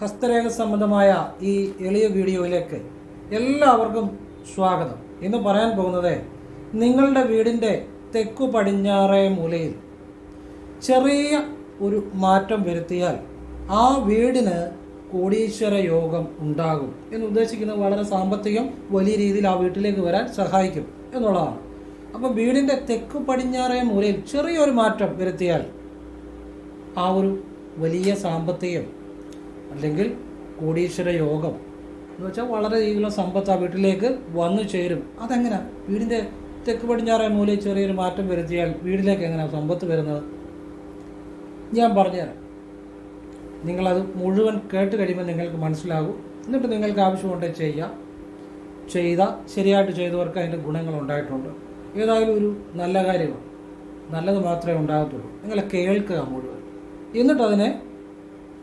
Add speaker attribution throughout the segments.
Speaker 1: ഹസ്തരേഖ സംബന്ധമായ ഈ എളിയ വീഡിയോയിലേക്ക് എല്ലാവർക്കും സ്വാഗതം. ഇന്ന് പറയാൻ പോകുന്നത് നിങ്ങളുടെ വീടിന്റെ തെക്കു പടിഞ്ഞാറേ മൂലയിൽ ചെറിയ ഒരു മാറ്റം വരുത്തിയാൽ ആ വീടിന് കോടീശ്വര യോഗം ഉണ്ടാകും എന്ന് ഉദ്ദേശിക്കുന്നത് വളരെ സാമ്പത്തികം വലിയ രീതിയിൽ ആ വീട്ടിലേക്ക് വരാൻ സഹായിക്കും എന്നുള്ളതാണ്. അപ്പം വീടിന്റെ തെക്കു പടിഞ്ഞാറേ മൂലയിൽ ചെറിയൊരു മാറ്റം വരുത്തിയാൽ ആ ഒരു വലിയ സാമ്പത്തികം അല്ലെങ്കിൽ കോടീശ്വര യോഗം എന്ന് വെച്ചാൽ വളരെ രീതിയിലുള്ള സമ്പത്ത് ആ വീട്ടിലേക്ക് വന്നു ചേരും. അതെങ്ങനെ? വീടിന്റെ തെക്ക് പടിഞ്ഞാറേ മൂലയിൽ ചെറിയൊരു മാറ്റം വരുത്തിയാൽ വീടിലേക്ക് എങ്ങനെയാണ് സമ്പത്ത് വരുന്നത്? ഞാൻ പറഞ്ഞുതരാം. നിങ്ങളത് മുഴുവൻ കേട്ട് കഴിയുമ്പോൾ നിങ്ങൾക്ക് മനസ്സിലാകും. എന്നിട്ട് നിങ്ങൾക്ക് ആവശ്യമുണ്ടെങ്കിൽ ചെയ്യാം. ചെയ്ത ശരിയായിട്ട് ചെയ്തവർക്ക് അതിന്റെ ഗുണങ്ങൾ ഉണ്ടായിട്ടുണ്ട്. ഏതായാലും ഒരു നല്ല കാര്യമാണ്. നല്ലത് മാത്രമേ ഉണ്ടാകത്തുള്ളൂ. നിങ്ങളെ കേൾക്കുക മുഴുവൻ. എന്നിട്ട് അതിനെ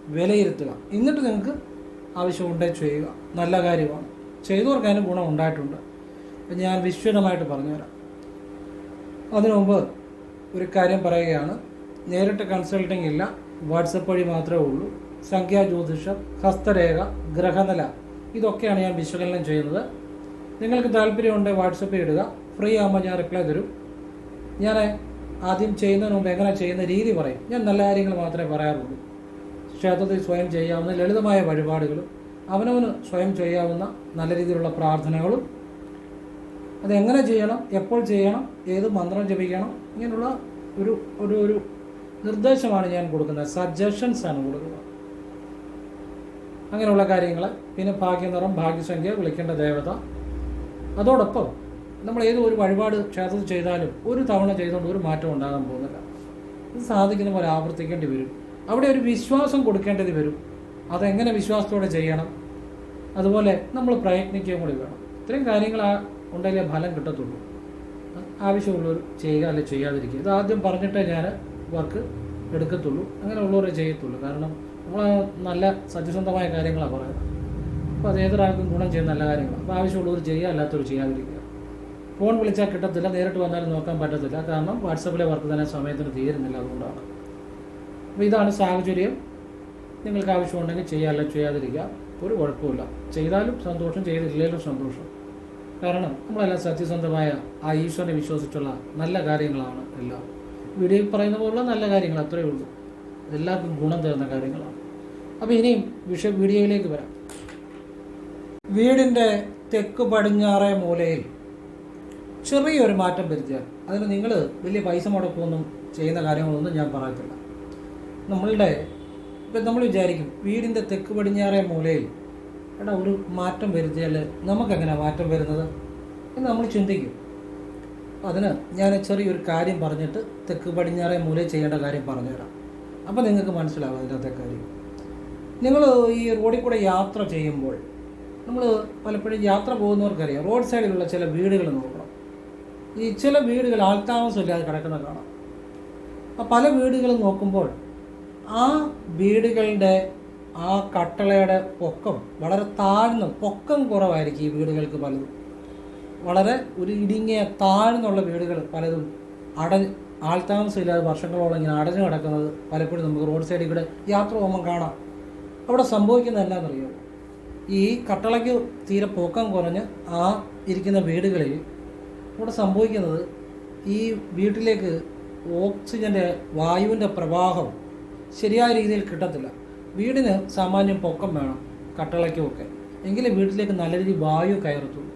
Speaker 1: വിലയിരുത്തുക. എന്നിട്ട് നിങ്ങൾക്ക് ആവശ്യമുണ്ടെങ്കിൽ ചെയ്യുക. നല്ല കാര്യമാണ്. ചെയ്തവർക്ക് അതിന് ഗുണം ഉണ്ടായിട്ടുണ്ട്. അപ്പം ഞാൻ വിശ്വനമായിട്ട് പറഞ്ഞുതരാം. അതിനു മുമ്പ് ഒരു കാര്യം പറയുകയാണ്. നേരിട്ട് കൺസൾട്ടിംഗ് ഇല്ല. വാട്സപ്പ് വഴി മാത്രമേ ഉള്ളൂ. സംഖ്യാ ജ്യോതിഷം ഹസ്തരേഖ ഗ്രഹനില ഇതൊക്കെയാണ് ഞാൻ വിശകലനം ചെയ്യുന്നത്. നിങ്ങൾക്ക് താല്പര്യമുണ്ടെങ്കിൽ വാട്സപ്പിൽ ഇടുക. ഫ്രീ ആകുമ്പോൾ ഞാൻ റിപ്ലൈ തരും. ഞാൻ ആദ്യം ചെയ്യുന്നതിന് മുമ്പ് എങ്ങനെ ചെയ്യുന്ന രീതി പറയും. ഞാൻ നല്ല കാര്യങ്ങൾ മാത്രമേ പറയാറുള്ളൂ. ക്ഷേത്രത്തിൽ സ്വയം ചെയ്യാവുന്ന ലളിതമായ വഴിപാടുകളും അവനവന് സ്വയം ചെയ്യാവുന്ന നല്ല രീതിയിലുള്ള പ്രാർത്ഥനകളും അതെങ്ങനെ ചെയ്യണം എപ്പോൾ ചെയ്യണം ഏത് മന്ത്രം ജപിക്കണം ഇങ്ങനെയുള്ള ഒരു ഒരു ഒരു നിർദ്ദേശമാണ് ഞാൻ കൊടുക്കുന്നത്. സജഷൻസ് ആണ് കൊടുക്കുന്നത്. അങ്ങനെയുള്ള കാര്യങ്ങൾ പിന്നെ ഭാഗ്യനിറം ഭാഗ്യസംഖ്യ വിളിക്കേണ്ട ദേവത. അതോടൊപ്പം നമ്മൾ ഏത് ഒരു വഴിപാട് ക്ഷേത്രത്തിൽ ചെയ്താലും ഒരു തവണ ചെയ്തുകൊണ്ട് ഒരു മാറ്റം ഉണ്ടാകാൻ പോകുന്നില്ല. ഇത് സാധിക്കുന്ന പോലെ ആവർത്തിക്കേണ്ടി വരും. അവിടെ ഒരു വിശ്വാസം കൊടുക്കേണ്ടത് വരും. അതെങ്ങനെ വിശ്വാസത്തോടെ ചെയ്യണം? അതുപോലെ നമ്മൾ പ്രയത്നിക്കുകയും കൂടി വേണം. ഇത്രയും കാര്യങ്ങൾ ആ ഉണ്ടെങ്കിലേ ഫലം കിട്ടത്തുള്ളൂ. ആവശ്യമുള്ളവർ ചെയ്യുക അല്ലെ ചെയ്യാതിരിക്കുക. ഇത് ആദ്യം പറഞ്ഞിട്ടേ ഞാൻ വർക്ക് എടുക്കത്തുള്ളൂ. അങ്ങനെ ഉള്ളവരെ ചെയ്യത്തുള്ളൂ. കാരണം നമ്മൾ നല്ല സത്യസന്ധമായ കാര്യങ്ങളാണ് പറയുന്നത്. അപ്പോൾ അത് ഏതൊരാൾക്കും ഗുണം ചെയ്യുന്ന നല്ല കാര്യങ്ങളാണ്. അപ്പോൾ ആവശ്യമുള്ളവർ ചെയ്യുക അല്ലാത്തവർ ചെയ്യാതിരിക്കുക. ഫോൺ വിളിച്ചാൽ കിട്ടത്തില്ല. നേരിട്ട് വന്നാലും നോക്കാൻ പറ്റത്തില്ല. കാരണം വാട്സപ്പിലെ വർക്ക് തന്നെ സമയത്തിന് തീരുന്നില്ല അതുകൊണ്ടാണ്. അപ്പോൾ ഇതാണ് സാഹചര്യം. നിങ്ങൾക്ക് ആവശ്യമുണ്ടെങ്കിൽ ചെയ്യുക അല്ല ചെയ്യാതിരിക്കുക. ഒരു കുഴപ്പമില്ല ചെയ്താലും സന്തോഷം ചെയ്തില്ലെങ്കിലും സന്തോഷം. കാരണം നമ്മളെല്ലാം സത്യസന്ധമായ ആ ഈശ്വരനെ വിശ്വസിച്ചുള്ള നല്ല കാര്യങ്ങളാണ് എല്ലാം. വീഡിയോയിൽ പറയുന്ന പോലുള്ള നല്ല കാര്യങ്ങൾ അത്രയേ ഉള്ളൂ. എല്ലാവർക്കും ഗുണം തരുന്ന കാര്യങ്ങളാണ്. അപ്പോൾ ഇനിയും വിഷ വീഡിയോയിലേക്ക് വരാം. വീടിന്റെ തെക്ക് പടിഞ്ഞാറേ മൂലയിൽ ചെറിയൊരു മാറ്റം വരുത്തിയാൽ അതിന് നിങ്ങൾ വലിയ പൈസ മുടക്കൊന്നും ചെയ്യുന്ന കാര്യങ്ങളൊന്നും ഞാൻ പറയത്തില്ല. നമ്മളുടെ ഇപ്പം നമ്മൾ വിചാരിക്കും വീടിന്റെ തെക്ക് പടിഞ്ഞാറേ മൂലയിൽ എടാ ഒരു മാറ്റം വരുത്തിയാൽ നമുക്കെങ്ങനെയാണ് മാറ്റം വരുന്നത് എന്ന് നമ്മൾ ചിന്തിക്കും. അതിന് ഞാൻ ചെറിയൊരു കാര്യം പറഞ്ഞിട്ട് തെക്ക് പടിഞ്ഞാറേ മൂലയിൽ ചെയ്യേണ്ട കാര്യം പറഞ്ഞുതരാം. അപ്പോൾ നിങ്ങൾക്ക് മനസ്സിലാവും അതിനകത്തെ കാര്യം. നിങ്ങൾ ഈ റോഡിൽ കൂടെ യാത്ര ചെയ്യുമ്പോൾ നമ്മൾ പലപ്പോഴും യാത്ര പോകുന്നവർക്കറിയാം റോഡ് സൈഡിലുള്ള ചില വീടുകൾ നോക്കണം. ഈ ചില വീടുകൾ ആൾത്താമസമില്ലാതെ കിടക്കുന്ന കാണാം. പല വീടുകളും നോക്കുമ്പോൾ ആ വീടുകളുടെ ആ കട്ടളയുടെ പൊക്കം വളരെ താഴ്ന്ന പൊക്കം കുറവായിരിക്കും ഈ വീടുകൾക്ക് പലതും. വളരെ ഒരു ഇടുങ്ങിയ താഴ്ന്നുള്ള വീടുകൾ പലതും അട ആൾത്താമസമില്ലാതെ വർഷങ്ങളോളം ഇങ്ങനെ അടഞ്ഞു കിടക്കുന്നത് പലപ്പോഴും നമുക്ക് റോഡ് സൈഡിൽ കൂടെ യാത്ര പോകുമ്പോൾ കാണാം. അവിടെ സംഭവിക്കുന്നത് എന്താണെന്നറിയോ ഈ കട്ടളയ്ക്ക് തീരെ പൊക്കം കുറഞ്ഞ് ആ ഇരിക്കുന്ന വീടുകളിൽ ഇവിടെ സംഭവിക്കുന്നത് ഈ വീട്ടിലേക്ക് ഓക്സിജന്റെ വായുവിന്റെ പ്രവാഹം ശരിയായ രീതിയിൽ കിട്ടത്തില്ല. വീടിന് സാമാന്യം പൊക്കം വേണം കട്ടളയ്ക്കുമൊക്കെ എങ്കിലും വീട്ടിലേക്ക് നല്ല രീതിയിൽ വായു കയറത്തുള്ളൂ.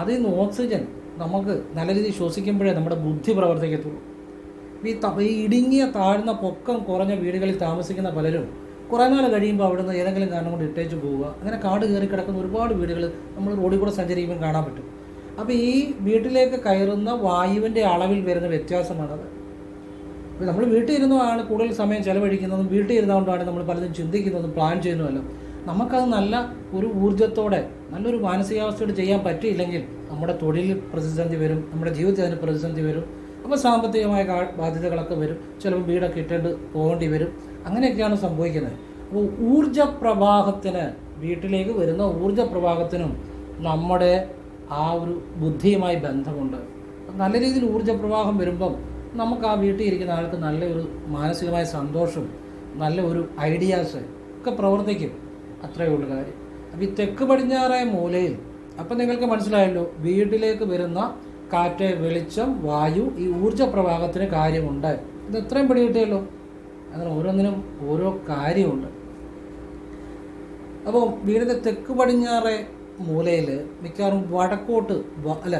Speaker 1: അതിൽ നിന്ന് ഓക്സിജൻ നമുക്ക് നല്ല രീതിയിൽ ശ്വസിക്കുമ്പോഴേ നമ്മുടെ ബുദ്ധി പ്രവർത്തിക്കത്തുള്ളൂ. ഈ ഈ ഇടുങ്ങിയ താഴ്ന്ന പൊക്കം കുറഞ്ഞ വീടുകളിൽ താമസിക്കുന്ന പലരും കുറേ നാൾ കഴിയുമ്പോൾ അവിടുന്ന് ഏതെങ്കിലും കാരണം കൊണ്ട് ഇട്ടേച്ച് പോവുക അങ്ങനെ കാട് കയറി കിടക്കുന്ന ഒരുപാട് വീടുകൾ നമ്മൾ റോഡിൽ കൂടെ സഞ്ചരിക്കുമ്പോൾ കാണാൻ പറ്റും. അപ്പോൾ ഈ വീട്ടിലേക്ക് കയറുന്ന വായുവിന്റെ അളവിൽ വരുന്ന വ്യത്യാസമാണത്. ഇപ്പോൾ നമ്മൾ വീട്ടിൽ കൂടുതൽ സമയം ചിലവഴിക്കുന്നതും വീട്ടിൽ ഇരുന്നുകൊണ്ടാണ് നമ്മൾ പലതും ചിന്തിക്കുന്നതും പ്ലാൻ ചെയ്യുന്നതല്ലോ നമുക്കത് നല്ല ഒരു ഊർജത്തോടെ നല്ലൊരു മാനസികാവസ്ഥയോടെ ചെയ്യാൻ പറ്റിയില്ലെങ്കിൽ നമ്മുടെ തൊഴിലിൽ പ്രതിസന്ധി വരും നമ്മുടെ ജീവിതത്തിൽ അതിന് പ്രതിസന്ധി വരും അപ്പോൾ സാമ്പത്തികമായ ബാധ്യതകളൊക്കെ വരും ചിലപ്പോൾ വീടൊക്കെ ഇട്ടേണ്ട് പോകേണ്ടി വരും. അങ്ങനെയൊക്കെയാണ് സംഭവിക്കുന്നത്. അപ്പോൾ ഊർജ പ്രവാഹത്തിന് വീട്ടിലേക്ക് വരുന്ന ഊർജ പ്രവാഹത്തിനും നമ്മുടെ ആ ഒരു ബുദ്ധിയുമായി ബന്ധമുണ്ട്. നല്ല രീതിയിൽ ഊർജ പ്രവാഹം വരുമ്പം നമുക്ക് ആ വീട്ടിൽ ഇരിക്കുന്ന ആൾക്ക് നല്ലൊരു മാനസികമായ സന്തോഷം നല്ല ഒരു ഐഡിയാസ് ഒക്കെ പ്രവർത്തിക്കും. അത്രയേ ഉള്ളൂ കാര്യം. അപ്പം ഈ തെക്ക് പടിഞ്ഞാറായ മൂലയിൽ അപ്പം നിങ്ങൾക്ക് മനസ്സിലായല്ലോ വീട്ടിലേക്ക് വരുന്ന കാറ്റ് വെളിച്ചം വായു ഈ ഊർജ പ്രവാഹത്തിന് കാര്യമുണ്ട്. ഇത് എത്രയും പിടികിട്ടിയല്ലോ. അങ്ങനെ ഓരോന്നിനും ഓരോ കാര്യമുണ്ട്. അപ്പോൾ വീടിന്റെ തെക്ക് പടിഞ്ഞാറെ മൂലയിൽ മിക്കവാറും വടക്കോട്ട് അല്ല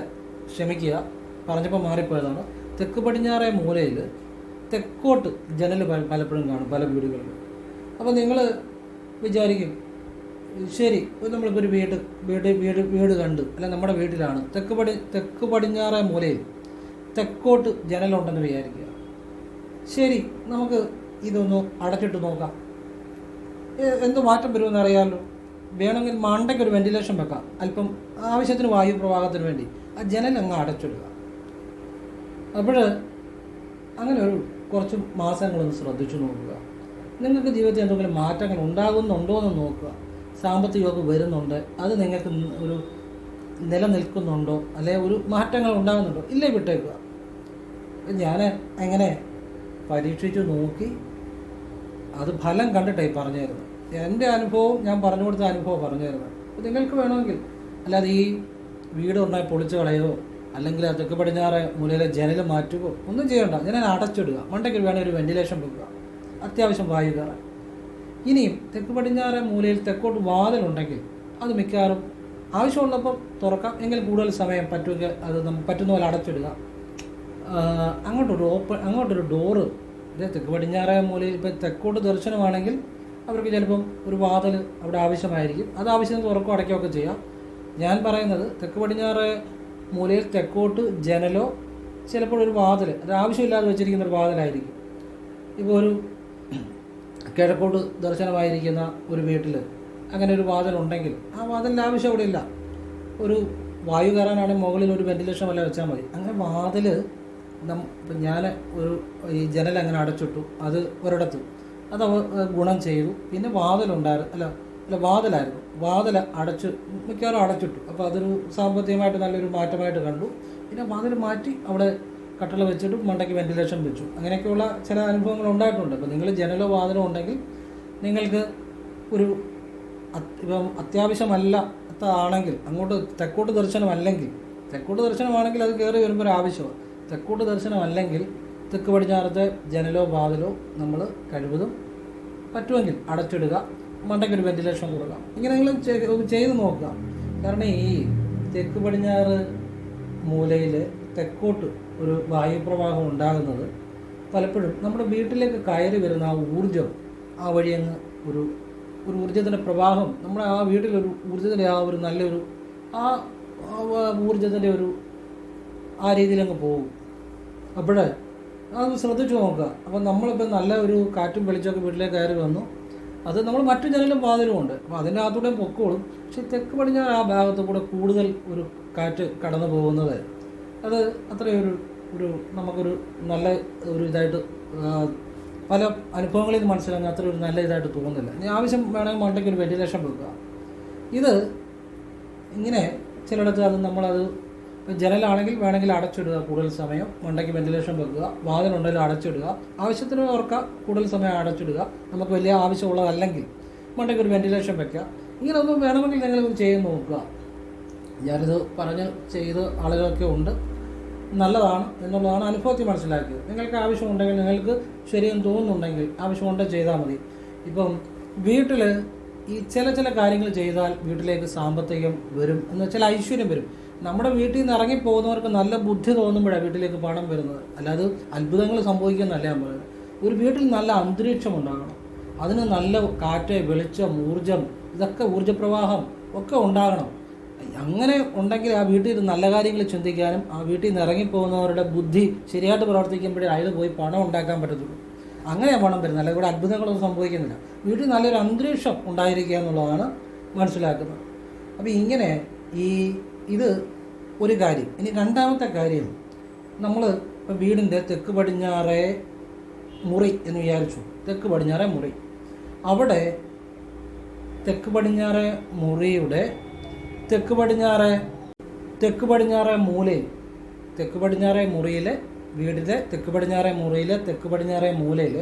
Speaker 1: ക്ഷമിക്കുക പറഞ്ഞപ്പോൾ മാറിപ്പോയതാണ്. തെക്ക് പടിഞ്ഞാറേ മൂലയിൽ തെക്കോട്ട് ജനൽ പല- പലപ്പോഴും കാണും പല വീടുകളിലും. അപ്പോൾ നിങ്ങൾ വിചാരിക്കും ശരി നമ്മളിപ്പോൾ ഒരു വീട് വീട് വീട് വീട് കണ്ട് അല്ല നമ്മുടെ വീട്ടിലാണ് തെക്ക് പടി തെക്ക് പടിഞ്ഞാറേ മൂലയിൽ തെക്കോട്ട് ജനലുണ്ടെന്ന് വിചാരിക്കുക. ശരി നമുക്ക് ഇതൊന്ന് അടച്ചിട്ട് നോക്കാം. എന്ത് മാറ്റം വരുമെന്ന് അറിയാമല്ലോ വേണമെങ്കിൽ മണ്ടയ്ക്ക് ഒരു വെന്റിലേഷൻ വെക്കാം. അല്പം ആവശ്യത്തിന് വായു പ്രവാഹത്തിന് വേണ്ടി ആ ജനൽ അങ്ങ് അടച്ചിടുക. അപ്പോൾ അങ്ങനെ ഒരു കുറച്ച് മാസങ്ങളൊന്ന് ശ്രദ്ധിച്ചു നോക്കുക. നിങ്ങൾക്ക് ജീവിതത്തിൽ എന്തെങ്കിലും മാറ്റങ്ങൾ ഉണ്ടാകുന്നുണ്ടോ എന്ന് നോക്കുക. സാമ്പത്തികമൊക്കെ വരുന്നുണ്ട്. അത് നിങ്ങൾക്ക് ഒരു നിലനിൽക്കുന്നുണ്ടോ? അല്ലെ ഒരു മാറ്റങ്ങൾ ഉണ്ടാകുന്നുണ്ടോ? ഇല്ലേ വിട്ടേക്കുക. ഞാൻ എങ്ങനെ പരീക്ഷിച്ചു നോക്കി. അത് ഫലം കണ്ടിട്ടേ പറഞ്ഞു തരുന്നത് എന്റെ അനുഭവം ഞാൻ പറഞ്ഞു കൊടുത്ത അനുഭവം പറഞ്ഞു തരുന്നത് നിങ്ങൾക്ക് വേണമെങ്കിൽ. അല്ലാതെ ഈ വീട് ഉണ്ടായി പൊളിച്ചു കളയോ അല്ലെങ്കിൽ അതൊക്കെ തെക്ക് പടിഞ്ഞാറ് മുലയിലെ ജനൽ മാറ്റുകയോ ഒന്നും ചെയ്യണ്ട. ജനൽ അടച്ചിടുക. മണ്ടയ്ക്ക് വേണേൽ ഒരു വെന്റിലേഷൻ വെക്കുക. അത്യാവശ്യം വായു കയറാൻ. ഇനിയും തെക്ക് പടിഞ്ഞാറ് മൂലയിൽ തെക്കോട്ട് വാതിലുണ്ടെങ്കിൽ അത് മിക്കവാറും ആവശ്യമുള്ളപ്പോൾ തുറക്കാം. എങ്കിൽ കൂടുതൽ സമയം പറ്റുമെങ്കിൽ അത് നമുക്ക് പറ്റുന്ന പോലെ അടച്ചിടുക. അങ്ങോട്ടൊരു ഓപ്പൺ അങ്ങോട്ടൊരു ഡോറ്. തെക്ക് പടിഞ്ഞാറ് മൂലയിൽ ഇപ്പം തെക്കോട്ട് ദർശനമാണെങ്കിൽ അവർക്ക് ചിലപ്പം ഒരു വാതിൽ അവിടെ ആവശ്യമായിരിക്കും. അത് ആവശ്യം തുറക്കും അടയ്ക്കുകയൊക്കെ ചെയ്യാം. ഞാൻ പറയുന്നത് തെക്ക് പടിഞ്ഞാറ് മൂലയിൽ തെക്കോട്ട് ജനലോ ചിലപ്പോൾ ഒരു വാതിൽ അത് ആവശ്യമില്ലാതെ വെച്ചിരിക്കുന്ന ഒരു വാതിലായിരിക്കും. ഇപ്പോൾ ഒരു കിഴക്കോട്ട് ദർശനമായിരിക്കുന്ന ഒരു വീട്ടിൽ അങ്ങനെ ഒരു വാതിൽ ഉണ്ടെങ്കിൽ ആ വാതിലിന്റെ ആവശ്യം അവിടെ ഇല്ല. ഒരു വായു കയറാനാണെങ്കിൽ മുകളിൽ ഒരു വെന്റിലേഷൻ വല്ല വെച്ചാൽ മതി. അങ്ങനെ വാതിൽ നം ഇപ്പം ഞാൻ ഒരു ഈ ജനൽ അങ്ങനെ അടച്ചിട്ടു അത് ഒരിടത്ത്. അത് ഗുണം ചെയ്തു. പിന്നെ വാതിലുണ്ടായിരുന്നു അല്ല അല്ല വാതിലായിരുന്നു. വാതിൽ അടച്ച് മിക്കവാറും അടച്ചിട്ടു. അപ്പോൾ അതൊരു സാമ്പത്തികമായിട്ട് നല്ലൊരു മാറ്റമായിട്ട് കണ്ടു. പിന്നെ വാതിൽ മാറ്റി അവിടെ കട്ടള വെച്ചിട്ട് മണ്ടയ്ക്ക് വെന്റിലേഷൻ വെച്ചു. അങ്ങനെയൊക്കെയുള്ള ചില അനുഭവങ്ങൾ ഉണ്ടായിട്ടുണ്ട്. അപ്പോൾ നിങ്ങൾ ജനലോ വാതിലോ ഉണ്ടെങ്കിൽ നിങ്ങൾക്ക് ഒരു ഇപ്പം അത്യാവശ്യമല്ല ആണെങ്കിൽ അങ്ങോട്ട് തെക്കോട്ട് ദർശനമല്ലെങ്കിൽ തെക്കോട്ട് ദർശനമാണെങ്കിൽ അത് കയറി വരുമ്പോൾ ഒരു ആവശ്യമാണ് തെക്കോട്ട് ദർശനമല്ലെങ്കിൽ തെക്ക് പടിഞ്ഞാറത്തെ ജനലോ വാതിലോ നമ്മൾ കഴിവതും പറ്റുമെങ്കിൽ അടച്ചിടുക. മണ്ടയ്ക്ക് ഒരു വെന്റിലേഷൻ കൊടുക്കാം. ഇങ്ങനെ നിങ്ങൾ ചെയ്- ചെയ്ത് നോക്കുക. കാരണം ഈ തെക്ക് പടിഞ്ഞാറ് മൂലയിൽ തെക്കോട്ട് ഒരു വായുപ്രവാഹം ഉണ്ടാകുന്നത് പലപ്പോഴും നമ്മുടെ വീട്ടിലേക്ക് കയറി വരുന്ന ആ ഊർജം ആ വഴി അങ്ങ് ഒരു ഒരു ഊർജത്തിന്റെ പ്രവാഹം നമ്മുടെ ആ വീട്ടിലൊരു ഊർജത്തിന്റെ ആ ഒരു നല്ലൊരു ആ ഊർജത്തിന്റെ ഒരു ആ രീതിയിലങ്ങ് പോകും. അപ്പോൾ അത് ശ്രദ്ധിച്ചു നോക്കുക. അപ്പം നമ്മളിപ്പോൾ നല്ല ഒരു കാറ്റും വെളിച്ചമൊക്കെ വീട്ടിലേക്ക് കയറി വന്നു. അത് നമ്മൾ മറ്റു ജനലും വാതിലും ഉണ്ട് അപ്പോൾ അതിന്റെ അകത്തൂടെ പൊക്കോളും. പക്ഷെ തെക്ക് പടിഞ്ഞാറ് ആ ഭാഗത്ത് കൂടെ കൂടുതൽ ഒരു കാറ്റ് കടന്നു പോകുന്നത് അത് അത്രയൊരു ഒരു നമുക്കൊരു നല്ല ഒരു ഇതായിട്ട് പല അനുഭവങ്ങളിൽ നിന്ന് മനസ്സിലാകുന്ന അത്ര ഒരു നല്ല ഇതായിട്ട് തോന്നുന്നില്ല. ഇനി ആവശ്യം വേണമെങ്കിൽ മണ്ടയ്ക്ക് ഒരു വെന്റിലേഷൻ വെക്കുക. ഇത് ഇങ്ങനെ ചിലയിടത്ത് അത് നമ്മളത് ജനലാണെങ്കിൽ വേണമെങ്കിൽ അടച്ചിടുക കൂടുതൽ സമയം. ഉണ്ടെങ്കിൽ വെന്റിലേഷൻ വെക്കുക. വാതിലുണ്ടെങ്കിൽ അടച്ചിടുക. ആവശ്യത്തിന് ഓർക്കുക കൂടുതൽ സമയം അടച്ചിടുക. നമുക്ക് വലിയ ആവശ്യമുള്ളതല്ലെങ്കിൽ ഉണ്ടെങ്കിൽ ഒരു വെന്റിലേഷൻ വെക്കുക. ഇങ്ങനെ ഒന്നും വേണമെങ്കിൽ നിങ്ങൾ ചെയ്ത് നോക്കുക. ഞാനിത് പറഞ്ഞ് ചെയ്ത് ആളുകളൊക്കെ ഉണ്ട്. നല്ലതാണ് എന്നുള്ളതാണ് അനുഭവത്തിൽ മനസ്സിലാക്കിയത്. നിങ്ങൾക്ക് ആവശ്യമുണ്ടെങ്കിൽ നിങ്ങൾക്ക് ശരിയെന്ന് തോന്നുന്നുണ്ടെങ്കിൽ ആവശ്യമുണ്ടെങ്കിൽ ചെയ്താൽ മതി. ഇപ്പം വീട്ടിൽ ഈ ചില ചില കാര്യങ്ങൾ ചെയ്താൽ വീട്ടിലേക്ക് സാമ്പത്തികം വരും. എന്ന് വെച്ചാൽ ഐശ്വര്യം വരും. നമ്മുടെ വീട്ടിൽ നിന്ന് ഇറങ്ങി പോകുന്നവർക്ക് നല്ല ബുദ്ധി തോന്നുമ്പോഴാണ് വീട്ടിലേക്ക് പണം വരുന്നത്. അല്ലാതെ അത്ഭുതങ്ങൾ സംഭവിക്കുന്നല്ല ഞാൻ പറയുന്നത്. ഒരു വീട്ടിൽ നല്ല അന്തരീക്ഷം ഉണ്ടാകണം. അതിന് നല്ല കാറ്റ് വെളിച്ചം ഊർജം ഇതൊക്കെ ഊർജപ്രവാഹം ഒക്കെ ഉണ്ടാകണം. അങ്ങനെ ഉണ്ടെങ്കിൽ ആ വീട്ടിൽ നല്ല കാര്യങ്ങൾ ചിന്തിക്കാനും ആ വീട്ടിൽ നിന്ന് ഇറങ്ങിപ്പോകുന്നവരുടെ ബുദ്ധി ശരിയായിട്ട് പ്രവർത്തിക്കുമ്പോഴേ അയാൾ പോയി പണം ഉണ്ടാക്കാൻ പറ്റത്തുള്ളൂ. അങ്ങനെയാണ് പണം വരുന്നത്. അല്ലെങ്കിൽ ഇവിടെ അത്ഭുതങ്ങളൊന്നും സംഭവിക്കുന്നില്ല. വീട്ടിൽ നല്ലൊരു അന്തരീക്ഷം ഉണ്ടായിരിക്കുക എന്നുള്ളതാണ് മനസ്സിലാക്കുന്നത്. അപ്പോൾ ഇങ്ങനെ ഈ ഇത് ഒരു കാര്യം. ഇനി രണ്ടാമത്തെ കാര്യം നമ്മൾ ഇപ്പോൾ വീടിന്റെ തെക്ക് പടിഞ്ഞാറേ മുറി എന്ന് വിചാരിച്ചു. തെക്ക് പടിഞ്ഞാറേ മുറി. അവിടെ തെക്ക് പടിഞ്ഞാറേ മുറിയുടെ തെക്ക് പടിഞ്ഞാറേ തെക്ക് പടിഞ്ഞാറേ മൂലയിൽ തെക്ക് പടിഞ്ഞാറേ മുറിയിലെ വീടിന്റെ തെക്ക് പടിഞ്ഞാറേ മുറിയിലെ തെക്ക് പടിഞ്ഞാറേ മൂലയിൽ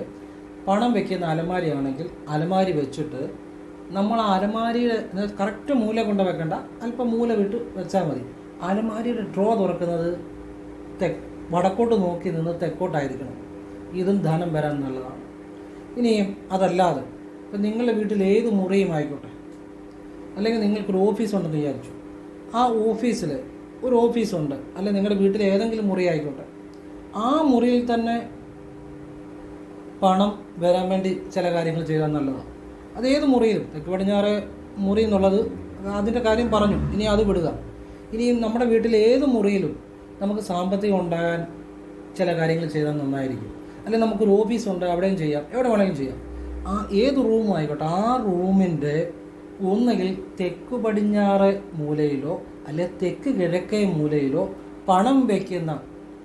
Speaker 1: പണം വെക്കുന്ന അലമാരിയാണെങ്കിൽ അലമാരി വെച്ചിട്ട് നമ്മൾ അലമാരിയിൽ കറക്റ്റ് മൂല കൊണ്ട് വെക്കണ്ട. അല്പം മൂല വിട്ട് വെച്ചാൽ മതി. അലമാരിയുടെ ഡ്രോ തുറക്കുന്നത് തെ വടക്കോട്ട് നോക്കി നിന്ന് തെക്കോട്ടായിരിക്കണം. ഇതും ധനം വരാൻ നല്ലതാണ്. ഇനിയും അതല്ലാതെ ഇപ്പം നിങ്ങളുടെ വീട്ടിൽ ഏത് മുറിയും ആയിക്കോട്ടെ. അല്ലെങ്കിൽ നിങ്ങൾക്കൊരു ഓഫീസ് ഉണ്ടെന്ന് വിചാരിച്ചു. ആ ഓഫീസിൽ ഒരു ഓഫീസുണ്ട് അല്ലെങ്കിൽ നിങ്ങളുടെ വീട്ടിൽ ഏതെങ്കിലും മുറി ആയിക്കോട്ടെ. ആ മുറിയിൽ തന്നെ പണം വരാൻ വേണ്ടി ചില കാര്യങ്ങൾ ചെയ്താൽ നല്ലതാണ്. അത് ഏത് മുറിയിലും തെക്ക് പടിഞ്ഞാറ് മുറി എന്നുള്ളത് അതിന്റെ കാര്യം പറഞ്ഞു. ഇനി അത് വിടുക. ഇനി നമ്മുടെ വീട്ടിൽ ഏത് മുറിയിലും നമുക്ക് സാമ്പത്തികം ഉണ്ടാകാൻ ചില കാര്യങ്ങൾ ചെയ്താൽ നന്നായിരിക്കും. അല്ലെങ്കിൽ നമുക്കൊരു ഓഫീസ് ഉണ്ട് അവിടെയും ചെയ്യാം എവിടെ വേണമെങ്കിലും ചെയ്യാം. ആ ഏത് റൂമും ആയിക്കോട്ടെ ആ റൂമിന്റെ ഒന്നുകിൽ തെക്ക് പടിഞ്ഞാറ് മൂലയിലോ അല്ലെ തെക്ക് കിഴക്കേ മൂലയിലോ പണം വയ്ക്കുന്ന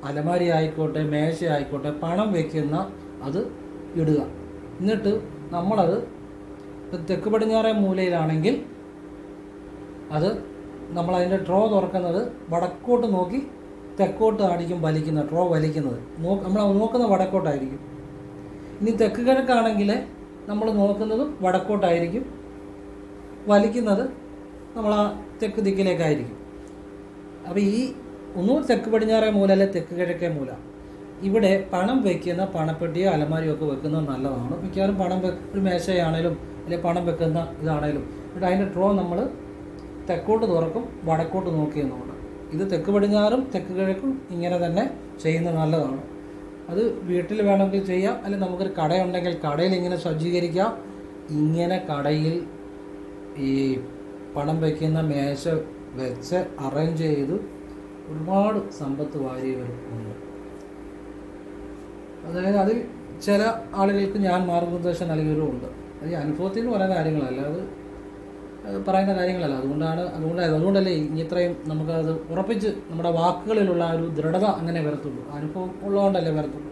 Speaker 1: അലമാരി ആയിക്കോട്ടെ മേശ ആയിക്കോട്ടെ പണം വയ്ക്കുന്ന അത് ഇടുക. എന്നിട്ട് നമ്മളത് തെക്ക് പടിഞ്ഞാറേ മൂലയിലാണെങ്കിൽ അത് നമ്മളതിന്റെ ഡ്രോ തുറക്കുന്നത് വടക്കോട്ട് നോക്കി തെക്കോട്ട് ആയിരിക്കും വലിക്കുന്നത് ഡ്രോ വലിക്കുന്നത്. നോ നമ്മൾ നോക്കുന്ന വടക്കോട്ടായിരിക്കും. ഇനി തെക്ക് കിഴക്കാണെങ്കിൽ നമ്മൾ നോക്കുന്നതും വടക്കോട്ടായിരിക്കും. വലിക്കുന്നത് നമ്മൾ ആ തെക്ക് ദിക്കിലേക്കായിരിക്കും. അപ്പോൾ ഈ ഒന്നും തെക്ക് പടിഞ്ഞാറേ മൂല അല്ലെ തെക്ക് കിഴക്കേ മൂല ഇവിടെ പണം വയ്ക്കുന്ന പണപ്പെട്ടിയോ അലമാരിയോ ഒക്കെ വെക്കുന്നത് നല്ലതാണ്. മിക്കവാറും പണം ഒരു മേശയാണേലും അല്ലെങ്കിൽ പണം വെക്കുന്ന ഇതാണേലും. എന്നിട്ട് അതിന്റെ ഡ്രോ നമ്മൾ തെക്കോട്ട് തുറക്കും വടക്കോട്ട് നോക്കി എന്നുകൊണ്ട്. ഇത് തെക്ക് പടിഞ്ഞാറും തെക്ക് കിഴക്കും ഇങ്ങനെ തന്നെ ചെയ്യുന്നത് നല്ലതാണ്. അത് വീട്ടിൽ വേണമെങ്കിൽ ചെയ്യാം അല്ലെങ്കിൽ നമുക്കൊരു കടയുണ്ടെങ്കിൽ കടയിൽ ഇങ്ങനെ സജ്ജീകരിക്കാം. ഇങ്ങനെ കടയിൽ ഈ പണം വയ്ക്കുന്ന മേശ വെച്ച് അറേഞ്ച് ചെയ്ത് ഒരുപാട് സമ്പത്ത് വാരിയവർ ഉണ്ട് അതായത് അതിൽ ചില ആളുകൾക്ക് ഞാൻ മാർഗനിർദ്ദേശം നൽകിയവരുമുണ്ട് അത് അനുഭവത്തിൽ നിന്ന് പറയുന്ന കാര്യങ്ങളല്ല. അത് പറയുന്ന കാര്യങ്ങളല്ല. അതുകൊണ്ടാണ് അതുകൊണ്ട് അതുകൊണ്ടല്ലേ ഇത്രയും നമുക്കത് ഉറപ്പിച്ച് നമ്മുടെ വാക്കുകളിലുള്ള ഒരു ദൃഢത അങ്ങനെ വരത്തുള്ളൂ. അനുഭവം ഉള്ളതുകൊണ്ടല്ലേ വരത്തുള്ളൂ.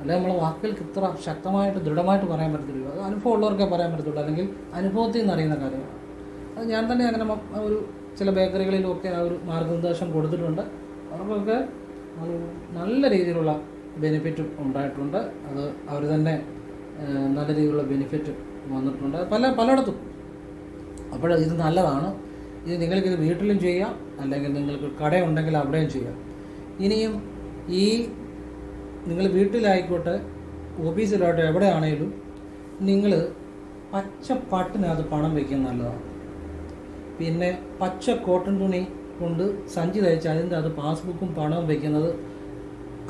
Speaker 1: അല്ലെ നമ്മളെ വാക്കുകൾക്ക് ഇത്ര ശക്തമായിട്ട് ദൃഢമായിട്ട് പറയാൻ പറ്റത്തില്ല അത് അനുഭവം ഉള്ളവർക്കേ പറയാൻ പറ്റത്തുള്ളൂ. അല്ലെങ്കിൽ അനുഭവത്തിൽ നിന്ന് അറിയുന്ന കാര്യങ്ങൾ അത് ഞാൻ തന്നെ അങ്ങനെ ഒരു ചില ബേക്കറികളിലുമൊക്കെ ആ ഒരു മാർഗനിർദ്ദേശം കൊടുത്തിട്ടുണ്ട്. അവർക്കൊക്കെ നല്ല രീതിയിലുള്ള ബെനിഫിറ്റും ഉണ്ടായിട്ടുണ്ട്. അത് അവർ തന്നെ നല്ല രീതിയിലുള്ള ബെനിഫിറ്റ് വന്നിട്ടുണ്ട്. പല പലയിടത്തും. അപ്പോൾ ഇത് നല്ലതാണ്. ഇത് നിങ്ങൾക്കിത് വീട്ടിലും ചെയ്യാം. അല്ലെങ്കിൽ നിങ്ങൾക്ക് കടയുണ്ടെങ്കിൽ അവിടെയും ചെയ്യാം. ഇനിയും ഈ നിങ്ങൾ വീട്ടിലായിക്കോട്ടെ ഓഫീസിലോട്ടെ എവിടെയാണേലും നിങ്ങൾ പച്ച പട്ടിനകത്ത് പണം വയ്ക്കുന്നത് നല്ലതാണ്. പിന്നെ പച്ച കോട്ടൺ തുണി കൊണ്ട് സഞ്ചി തയ്ച്ച് അതിന്റെ അത് പാസ്ബുക്കും പണവും വയ്ക്കുന്നത്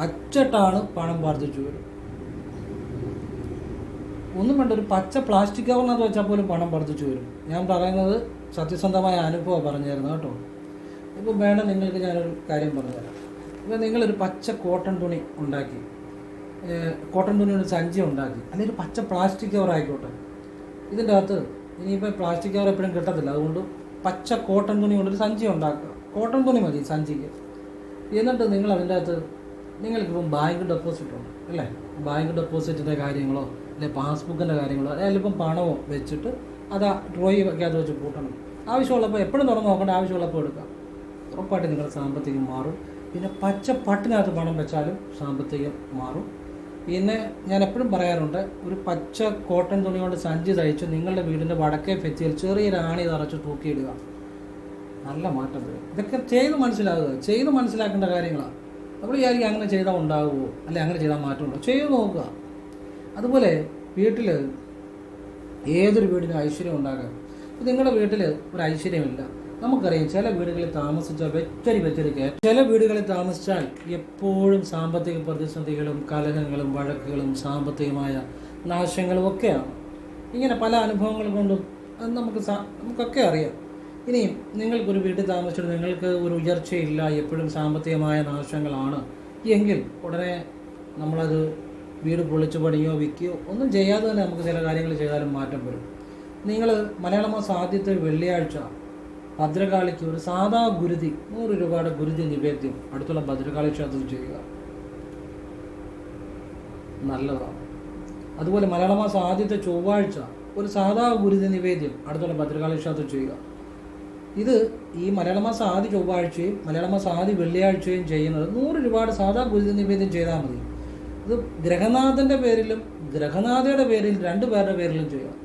Speaker 1: അച്ചട്ടാണ് പണം വർദ്ധിച്ചു വരും ഒന്നും വേണ്ട ഒരു പച്ച പ്ലാസ്റ്റിക് കവറിനകത്ത് വെച്ചാൽ പോലും പണം വർദ്ധിച്ചു വരും. ഞാൻ പറയുന്നത് സത്യസന്ധമായ അനുഭവം പറഞ്ഞായിരുന്നു കേട്ടോ. ഇപ്പം വേണം നിങ്ങൾക്ക് ഞാനൊരു കാര്യം പറഞ്ഞുതരാം. ഇപ്പം നിങ്ങളൊരു പച്ച കോട്ടൺ തുണി ഉണ്ടാക്കി കോട്ടൺ തുണിയുടെ സഞ്ചി ഉണ്ടാക്കി അല്ലെങ്കിൽ ഒരു പച്ച പ്ലാസ്റ്റിക് കവർ ആയിക്കോട്ടെ. ഇതിന്റെ അകത്ത് ഇനിയിപ്പോൾ പ്ലാസ്റ്റിക് കവർ എപ്പോഴും കിട്ടത്തില്ല. അതുകൊണ്ട് പച്ച കോട്ടൺ തുണി കൊണ്ടൊരു സഞ്ചി ഉണ്ടാക്കുക. കോട്ടൺ തുണി മതി സഞ്ചിക്ക്. എന്നിട്ട് നിങ്ങൾ അതിന്റെ അകത്ത് നിങ്ങൾക്കിപ്പം ബാങ്ക് ഡെപ്പോസിറ്റ് ഉണ്ട് അല്ലേ? ബാങ്ക് ഡെപ്പോസിറ്റിന്റെ കാര്യങ്ങളോ അല്ലെ പാസ്ബുക്കിന്റെ കാര്യങ്ങളോ അല്ലെങ്കിൽ ഇപ്പം പണമോ വെച്ചിട്ട് അത് ഡ്രോയി ഒക്കെ അത് വെച്ച് കൂട്ടണം ആവശ്യമുള്ളപ്പോൾ എപ്പോഴും തുറന്ന് നോക്കേണ്ട ആവശ്യമുള്ളപ്പോൾ എടുക്കാം. ഉറപ്പായിട്ട് നിങ്ങളുടെ സാമ്പത്തികം മാറും. പിന്നെ പച്ച പട്ടിനകത്ത് പണം വെച്ചാലും സാമ്പത്തികം മാറും. പിന്നെ ഞാൻ എപ്പോഴും പറയാറുണ്ട് ഒരു പച്ച കോട്ടൺ തുണി കൊണ്ട് സഞ്ചി തയ്ച്ച് നിങ്ങളുടെ വീടിന്റെ വടക്കേ ഫെത്തിയിൽ ചെറിയൊരു ആണി തറച്ച് തൂക്കിയിടുക. നല്ല മാറ്റം വരും. ഇതൊക്കെ ചെയ്ത് മനസ്സിലാകുക ചെയ്ത് മനസ്സിലാക്കേണ്ട കാര്യങ്ങളാണ്. നമ്മൾ വിചാരിക്കും അങ്ങനെ ചെയ്താൽ ഉണ്ടാകുമോ അല്ലെ അങ്ങനെ ചെയ്താൽ മാറ്റമുണ്ടോ? ചെയ്ത് നോക്കുക. അതുപോലെ വീട്ടിൽ ഏതൊരു വീടിനും ഐശ്വര്യം ഉണ്ടാകാം. ഇപ്പം നിങ്ങളുടെ വീട്ടിൽ ഒരു ഐശ്വര്യമില്ല. നമുക്കറിയാം ചില വീടുകളിൽ താമസിച്ചാൽ വെച്ചരി കയറ്റം. ചില വീടുകളിൽ താമസിച്ചാൽ എപ്പോഴും സാമ്പത്തിക പ്രതിസന്ധികളും കലഹങ്ങളും വഴക്കുകളും സാമ്പത്തികമായ നാശങ്ങളും ഒക്കെയാണ്. ഇങ്ങനെ പല അനുഭവങ്ങൾ കൊണ്ടും അത് നമുക്ക് നമുക്കൊക്കെ അറിയാം. ഇനിയും നിങ്ങൾക്കൊരു വീട്ടിൽ താമസിച്ചിട്ട് നിങ്ങൾക്ക് ഒരു ഉയർച്ചയില്ല എപ്പോഴും സാമ്പത്തികമായ നാശങ്ങളാണ്. എങ്കിൽ ഉടനെ നമ്മളത് വീട് പൊളിച്ചു പണിയോ വിൽക്കുകയോ ഒന്നും ചെയ്യാതെ തന്നെ നമുക്ക് ചില കാര്യങ്ങൾ ചെയ്താലും മാറ്റം വരും. നിങ്ങൾ മലയാള മാസം ആദ്യത്തെ വെള്ളിയാഴ്ച ഭദ്രകാളിക്ക് ഒരു സാധാ ഗുരുതി നൂറ് രൂപയുടെ ഗുരുതി നിവേദ്യം അടുത്തുള്ള ഭദ്രകാളി ക്ഷേത്രത്തിൽ ചെയ്യുക. നല്ലതാണ്. അതുപോലെ മലയാള മാസം ആദ്യത്തെ ചൊവ്വാഴ്ച ഒരു സാധാ ഗുരുതി നിവേദ്യം അടുത്തുള്ള ഭദ്രകാളി ക്ഷേത്രത്തിൽ ചെയ്യുക. ഇത് ഈ മലയാള മാസം ആദ്യ ചൊവ്വാഴ്ചയും മലയാള മാസം ആദ്യ വെള്ളിയാഴ്ചയും ചെയ്യുന്നത് നൂറ് രൂപയുടെ സാധാ ഗുരുതി നിവേദ്യം ചെയ്താൽ മതി. ഇത് ഗ്രഹനാഥന്റെ പേരിലും ഗ്രഹനാഥയുടെ പേരിൽ രണ്ട് പേരുടെ പേരിലും ചെയ്യാം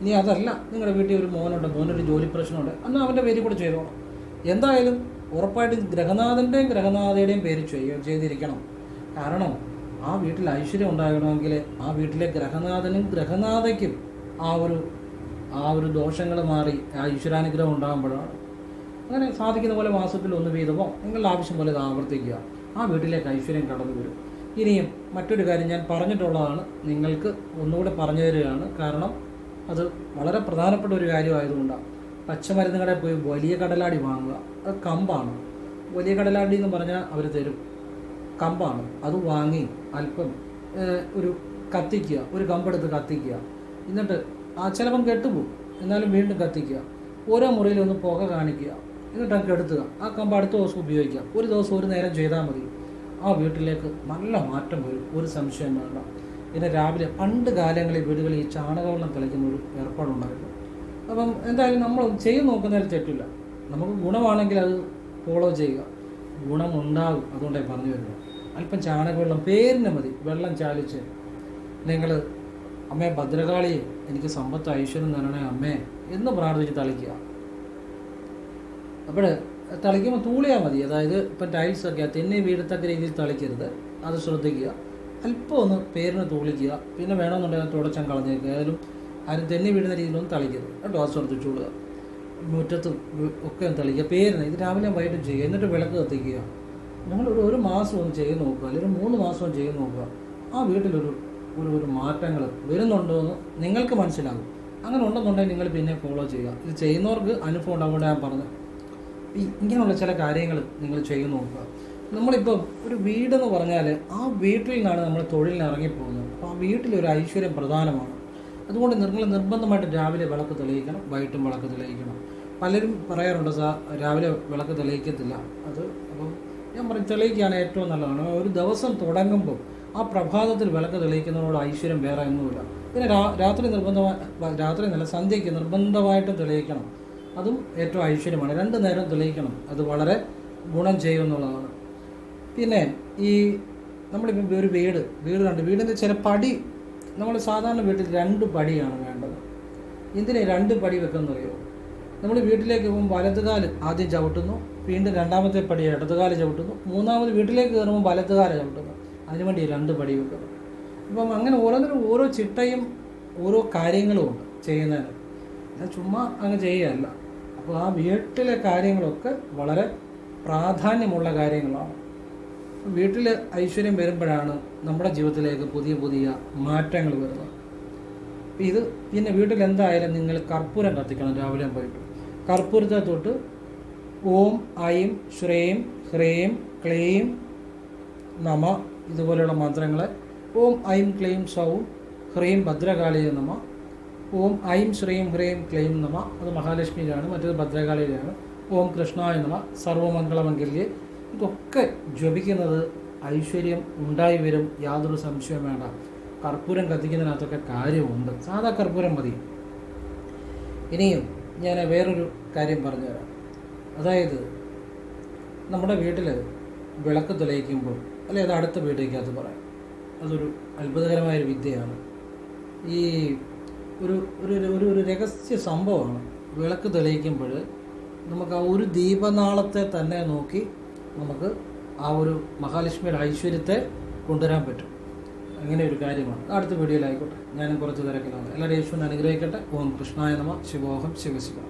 Speaker 1: ഇനി അതല്ല നിങ്ങളുടെ വീട്ടിൽ ഒരു മോനുണ്ട് മോനൊരു ജോലി പ്രശ്നമുണ്ട് എന്നാൽ അവന്റെ പേരിൽ കൂടെ ചെയ്തോളാം. എന്തായാലും ഉറപ്പായിട്ടും ഗ്രഹനാഥന്റെയും ഗ്രഹനാഥയുടെയും പേര് ചെയ്യുക ചെയ്തിരിക്കണം. കാരണം ആ വീട്ടിൽ ഐശ്വര്യം ഉണ്ടാകണമെങ്കിൽ ആ വീട്ടിലെ ഗ്രഹനാഥനും ഗ്രഹനാഥയ്ക്കും ആ ഒരു ആ ഒരു ദോഷങ്ങൾ മാറി ആ ഈശ്വരാനുഗ്രഹം ഉണ്ടാകുമ്പോഴാണ്. അങ്ങനെ സാധിക്കുന്ന പോലെ മാസത്തിൽ ഒന്ന് വീതമോ നിങ്ങളുടെ ആവശ്യം പോലെ ഇത് ആവർത്തിക്കുക. ആ വീട്ടിലേക്ക് ഐശ്വര്യം കടന്നു വരും. ഇനിയും മറ്റൊരു കാര്യം ഞാൻ പറഞ്ഞിട്ടുള്ളതാണ്. നിങ്ങൾക്ക് ഒന്നുകൂടെ പറഞ്ഞു തരികയാണ്. കാരണം അത് വളരെ പ്രധാനപ്പെട്ട ഒരു കാര്യമായതുകൊണ്ടാണ്. പച്ചമരുന്ന് കടയിൽ പോയി വലിയ കടലാടി വാങ്ങുക. അത് കമ്പാണ്. വലിയ കടലാടി എന്ന് പറഞ്ഞാൽ അവർ തരും. കമ്പാണ്. അത് വാങ്ങി അല്പം ഒരു കത്തിക്കുക. ഒരു കമ്പെടുത്ത് കത്തിക്കുക. എന്നിട്ട് ആ ചിലപ്പം കെട്ടുപോകും. എന്നാലും വീണ്ടും കത്തിക്കുക. ഓരോ മുറിയിലും ഒന്ന് പുക കാണിക്കുക. എന്നിട്ട് അത് കെടുത്തുക ആ കമ്പ് അടുത്ത ദിവസം ഉപയോഗിക്കുക. ഒരു ദിവസം ഒരു നേരം ചെയ്താൽ മതി. ആ വീട്ടിലേക്ക് നല്ല മാറ്റം വരും. ഒരു സംശയം വേണ്ട. പിന്നെ രാവിലെ പണ്ട് കാലങ്ങളിൽ വീടുകളിൽ ഈ ചാണകവെള്ളം തെളിക്കുന്ന ഒരു ഏർപ്പാടുണ്ടായിരുന്നു. അപ്പം എന്തായാലും നമ്മൾ ചെയ്ത് നോക്കുന്നതിൽ തെറ്റില്ല. നമുക്ക് ഗുണമാണെങ്കിൽ അത് ഫോളോ ചെയ്യുക. ഗുണമുണ്ടാകും അതുകൊണ്ടാണ് പറഞ്ഞു വരുന്നത്. അല്പം ചാണകവെള്ളം പേരിന് മതി. വെള്ളം ചാലിച്ച് നിങ്ങൾ അമ്മേ ഭദ്രകാളിയെ എനിക്ക് സമ്പത്ത് ഐശ്വര്യം തരണേ അമ്മേ എന്ന് പ്രാർത്ഥിച്ച് തളിക്കുക. അപ്പോൾ തളിക്കുമ്പോൾ തൂളിയാൽ മതി. അതായത് ഇപ്പം ടൈൽസ് ഒക്കെ തെന്നി വീഴത്തക്ക രീതിയിൽ തളിക്കരുത്. അത് ശ്രദ്ധിക്കുക. അല്പം ഒന്ന് പേരിന് തൂളിക്കുക. പിന്നെ വേണമെന്നുണ്ടെങ്കിൽ തുടച്ചം കളഞ്ഞേക്കുക. ഏതായാലും ആരും തെന്നി വീഴുന്ന രീതിയിലൊന്നും തളിക്കരുത്. കേട്ടോ അത് ശ്രദ്ധിച്ചോളുക മുറ്റത്തും ഒക്കെ തളിക്കുക. പേരിന് ഇത് രാവിലെ വൈകിട്ടും ചെയ്യുക. എന്നിട്ട് വിളക്ക് കത്തിക്കുക. നിങ്ങൾ ഒരു മാസം ഒന്ന് ചെയ്ത് നോക്കുക. അല്ലെങ്കിൽ ഒരു മൂന്ന് മാസം ഒന്ന് ചെയ്ത് നോക്കുക. ആ വീട്ടിലൊരു ഒരു ഒരു മാറ്റങ്ങൾ വരുന്നുണ്ടോ എന്ന് നിങ്ങൾക്ക് മനസ്സിലാകും. അങ്ങനെ ഉണ്ടെന്നുണ്ടെങ്കിൽ നിങ്ങൾ പിന്നെ ഫോളോ ചെയ്യുക. ഇത് ചെയ്യുന്നവർക്ക് അനുഭവം ഉണ്ടാവുകൊണ്ട് ഞാൻ പറഞ്ഞത്. ഈ ഇങ്ങനെയുള്ള ചില കാര്യങ്ങൾ നിങ്ങൾ ചെയ്തു നോക്കുക. നമ്മളിപ്പോൾ ഒരു വീടെന്ന് പറഞ്ഞാൽ ആ വീട്ടിൽ നിന്നാണ് നമ്മൾ തൊഴിലിന് ഇറങ്ങിപ്പോകുന്നത്. അപ്പോൾ ആ വീട്ടിലൊരു ഐശ്വര്യം പ്രധാനമാണ്. അതുകൊണ്ട് നിങ്ങൾ നിർബന്ധമായിട്ട് രാവിലെ വിളക്ക് തെളിയിക്കണം വൈകിട്ടും വിളക്ക് തെളിയിക്കണം. പലരും പറയാറുണ്ട് സാർ രാവിലെ വിളക്ക് തെളിയിക്കത്തില്ല. അത് അപ്പം ഞാൻ പറയും തെളിയിക്കുകയാണ് ഏറ്റവും നല്ലതാണ്. ഒരു ദിവസം തുടങ്ങുമ്പോൾ ആ പ്രഭാതത്തിൽ വിളക്ക് തെളിയിക്കുന്നതിനോട് ഐശ്വര്യം വേറെ ഒന്നുമില്ല. പിന്നെ രാത്രി നിർബന്ധമായി രാത്രി നല്ല സന്ധ്യയ്ക്ക് നിർബന്ധമായിട്ടും തെളിയിക്കണം. അതും ഏറ്റവും ഐശ്വര്യമാണ്. രണ്ട് നേരം തെളിയിക്കണം. അത് വളരെ ഗുണം ചെയ്യുമെന്നുള്ളതാണ് പിന്നെ ഈ നമ്മളിപ്പോൾ ഒരു വീട് വീട് കണ്ട് വീടിന്റെ ചില പടി നമ്മൾ സാധാരണ വീട്ടിൽ രണ്ട് പടിയാണ് വേണ്ടത്. എന്തിനാ രണ്ട് പടി വെക്കുന്നറിയോ? നമ്മൾ വീട്ടിലേക്ക് പോകുമ്പോൾ വലതുകാൽ ആദ്യം ചവിട്ടുന്നു വീണ്ടും രണ്ടാമത്തെ പടി ഇടതുകാൽ ചവിട്ടുന്നു മൂന്നാമത് വീട്ടിലേക്ക് കയറുമ്പോൾ വലതുകാൽ ചവിട്ടുന്നു. അതിനുവേണ്ടി വേണ്ടി രണ്ട് പടി വെക്കുന്നു. അപ്പം അങ്ങനെ ഓരോന്നിനും ഓരോ ചിട്ടയും ഓരോ കാര്യങ്ങളും ഉണ്ട് ചെയ്യുന്നതിന്. ചുമ്മാ അങ്ങ് ചെയ്യുകയല്ല. അപ്പോൾ ആ വീട്ടിലെ കാര്യങ്ങളൊക്കെ വളരെ പ്രാധാന്യമുള്ള കാര്യങ്ങളാണ്. വീട്ടിൽ ഐശ്വര്യം വരുമ്പോഴാണ് നമ്മുടെ ജീവിതത്തിലേക്ക് പുതിയ പുതിയ മാറ്റങ്ങൾ വരുന്നത്. ഇത് പിന്നെ വീട്ടിൽ എന്തായാലും നിങ്ങൾ കർപ്പൂരം കത്തിക്കണം രാവിലെ പോയിട്ട് കർപ്പൂരത്തെ തൊട്ട് ഓം ഐം ശ്രീം ഹ്രേം ക്ലേം നമ ഇതുപോലെയുള്ള മന്ത്രങ്ങളെ ഓം ഐം ക്ലേം സൗ ഹ്രീം ഭദ്രകാളിയ നമ ഓം ഐം ശ്രീം ഹ്രീം ക്ലീം നമ. അത് മഹാലക്ഷ്മിയിലാണ് മറ്റേത് ഭദ്രകാളിയിലാണ്. ഓം കൃഷ്ണായ നമ സർവമംഗളമംഗല്യെ. ഇതൊക്കെ ജപിക്കുന്നത് ഐശ്വര്യം ഉണ്ടായി വരും യാതൊരു സംശയവും വേണ്ട. കർപ്പൂരം കത്തിക്കുന്നതിനകത്തൊക്കെ കാര്യമുണ്ട്. സാധാ കർപ്പൂരം മതി. ഇനിയും ഞാൻ വേറൊരു കാര്യം പറഞ്ഞുതരാം. അതായത് നമ്മുടെ വീട്ടിൽ വിളക്ക് തെളിയിക്കുമ്പോൾ അല്ലെ അത് അടുത്ത വീട്ടിലേക്കകത്ത് പറയാം. അതൊരു അത്ഭുതകരമായൊരു വിദ്യയാണ്. ഈ ഒരു ഒരു ഒരു ഒരു രഹസ്യ സംഭവമാണ്. വിളക്ക് തെളിയിക്കുമ്പോൾ നമുക്ക് ആ ഒരു ദീപനാളത്തെ തന്നെ നോക്കി നമുക്ക് ആ ഒരു മഹാലക്ഷ്മിയുടെ ഐശ്വര്യത്തെ കൊണ്ടുവരാൻ പറ്റും. അങ്ങനെ ഒരു കാര്യമാണ്. അടുത്ത വീഡിയോയിലായിക്കോട്ടെ. ഞാനും കുറച്ച് തിരക്കിലാണ് എല്ലാവരും യേശുവിനെ അനുഗ്രഹിക്കട്ടെ. ഓം കൃഷ്ണായ നമ. ശിവോഹം. ശിവശിവ.